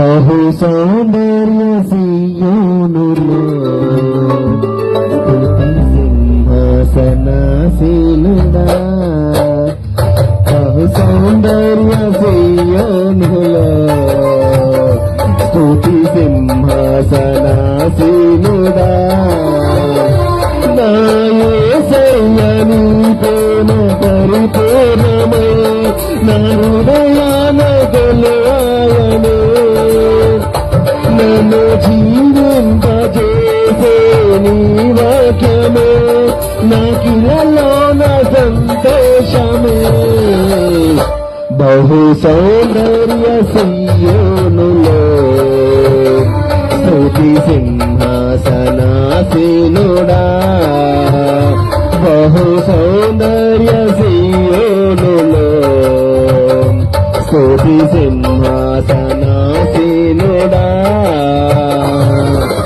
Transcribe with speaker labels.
Speaker 1: బహు సౌందర్య సియోనులో స్తుతి బహు సౌందర్య సియోనులో స్తుతి సింహాసనాసీనుడా నా యేసయ్యని ప్రేమ పరిపూర్ణమై నా హృదయ నీ వాక్యమే నాకిలలో నా సంతోషమే. బహు సౌందర్య సీయోనులో స్తుతి సింహాసనాసీనుడా. బహు సౌందర్య సీయోనులో స్తుతి సింహాసనా